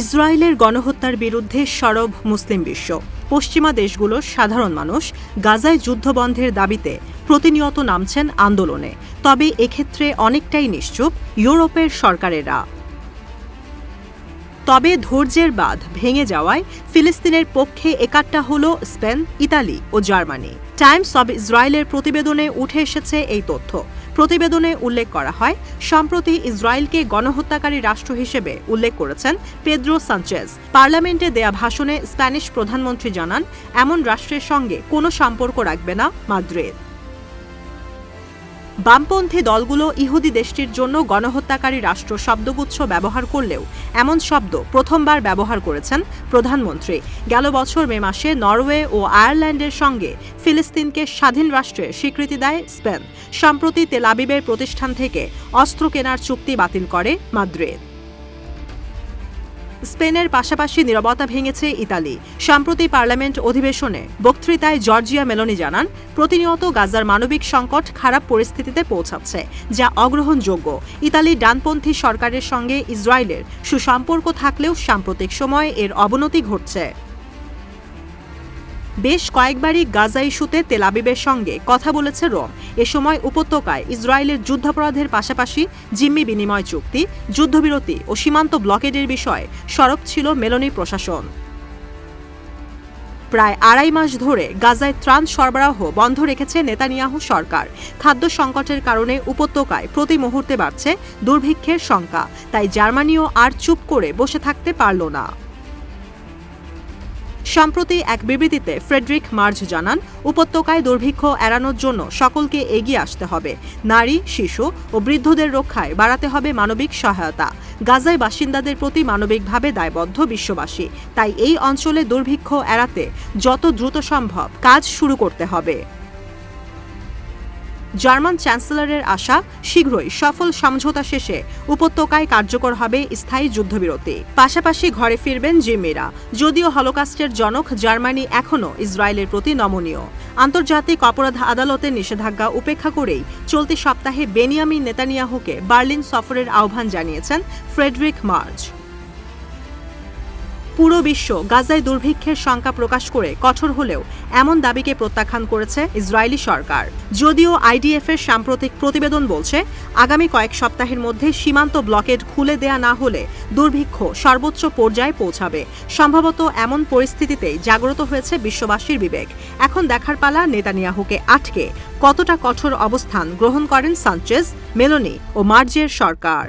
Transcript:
ইসরায়েলের গণহত্যার বিরুদ্ধে সরব মুসলিম বিশ্ব। পশ্চিমা দেশগুলোর সাধারণ মানুষ গাজায় যুদ্ধবন্ধের দাবিতে প্রতিনিয়ত নামছেন আন্দোলনে। তবে এক্ষেত্রে অনেকটাই নিশ্চুপ ইউরোপের সরকারেরা। তবে ধৈর্যের বাঁধ ভেঙে যাওয়ায় ফিলিস্তিনের পক্ষে একাট্টা হল স্পেন, ইতালি ও জার্মানি। টাইমস অব ইসরায়েলের প্রতিবেদনে উঠে এসেছে এই তথ্য। প্রতিবেদনে উল্লেখ করা হয়, সম্প্রতি ইসরায়েলকে গণহত্যাকারী রাষ্ট্র হিসেবে উল্লেখ করেছেন পেদ্রো সানচেজ। পার্লামেন্টে দেয়া ভাষণে স্প্যানিশ প্রধানমন্ত্রী জানান, এমন রাষ্ট্রের সঙ্গে কোনো সম্পর্ক রাখবে না মাদ্রিদ। বামপন্থী দলগুলো ইহুদি দেশটির জন্য গণহত্যাকারী রাষ্ট্র শব্দগুচ্ছ ব্যবহার করলেও এমন শব্দ প্রথমবার ব্যবহার করেছেন প্রধানমন্ত্রী। গেল বছর মে মাসে নরওয়ে ও আয়ারল্যান্ডের সঙ্গে ফিলিস্তিনকে স্বাধীন রাষ্ট্রের স্বীকৃতি দেয় স্পেন। সম্প্রতি তেলাবিবের প্রতিষ্ঠান থেকে অস্ত্র কেনার চুক্তি বাতিল করে মাদ্রিদ। স্পেনের পাশাপাশি নিরবতা ভেঙেছে ইতালি। সম্প্রতি পার্লামেন্ট অধিবেশনে বক্তৃতায় জর্জিয়া মেলোনি জানান, প্রতিনিয়ত গাজার মানবিক সংকট খারাপ পরিস্থিতিতে পৌঁছাচ্ছে, যা অগ্রহণযোগ্য। ইতালি ডানপন্থী সরকারের সঙ্গে ইসরায়েলের সুসম্পর্ক থাকলেও সাম্প্রতিক সময়ে এর অবনতি ঘটছে। বেশ কয়েকবারই গাজা ইস্যুতে তেলাবিবের সঙ্গে কথা বলেছে রোম। এ সময় উপত্যকায় ইসরায়েলের যুদ্ধাপরাধের পাশাপাশি জিম্মি বিনিময় চুক্তি, যুদ্ধবিরতি ও সীমান্ত ব্লকেডের বিষয়ে সরব ছিল মেলনি প্রশাসন। প্রায় আড়াই মাস ধরে গাজায় ত্রাণ সরবরাহ বন্ধ রেখেছে নেতানিয়াহু সরকার। খাদ্য সংকটের কারণে উপত্যকায় প্রতি মুহূর্তে বাড়ছে দুর্ভিক্ষের শঙ্কা তাই জার্মানিও আর চুপ করে বসে থাকতে পারল না। সম্প্রতি এক বিবৃতিতে ফ্রেডরিক মার্জ জানান, উপত্যকায় দুর্ভিক্ষ এড়ানোর জন্য সকলকে এগিয়ে আসতে হবে। নারী, শিশু ও বৃদ্ধদের রক্ষায় বাড়াতে হবে মানবিক সহায়তা। গাজায় বাসিন্দাদের প্রতি মানবিকভাবে দায়বদ্ধ বিশ্ববাসী। তাই এই অঞ্চলে দুর্ভিক্ষ এড়াতে যত দ্রুত সম্ভব কাজ শুরু করতে হবে। জার্মান চ্যান্সেলরের আশা শীঘ্রই সফল সমঝোতা শেষে উপত্যকায় কার্যকর হবে স্থায়ী যুদ্ধবিরতি। পাশাপাশি ঘরে ফিরবেন জিম্মিরা, যদিও হলোকাস্টের জনক জার্মানি এখনও ইসরায়েলের প্রতি নমনীয়। আন্তর্জাতিক অপরাধ আদালতের নিষেধাজ্ঞা উপেক্ষা করেই চলতি সপ্তাহে বেনিয়ামিন নেতানিয়াহুকে বার্লিন সফরের আহ্বান জানিয়েছেন ফ্রেডরিক মার্জ পুরো বিশ্ব গাজায় দুর্ভিক্ষের শঙ্কা প্রকাশ করে কঠোর হলেও এমন দাবিকে প্রত্যাখ্যান করেছে ইসরায়েলি সরকার। যদিও আইডিএফ এর সাম্প্রতিক প্রতিবেদন বলছে, আগামী কয়েক সপ্তাহের মধ্যে সীমান্ত ব্লকেড খুলে দেয়া না হলে দুর্ভিক্ষ সর্বোচ্চ পর্যায়ে পৌঁছাবে। সম্ভবত এমন পরিস্থিতিতেই জাগ্রত হয়েছে বিশ্ববাসীর বিবেক। এখন দেখার পালা নেতানিয়াহুকে আটকে। কতটা কঠোর অবস্থান গ্রহণ করেন সানচেজ, মেলোনি ও মার্জের সরকার।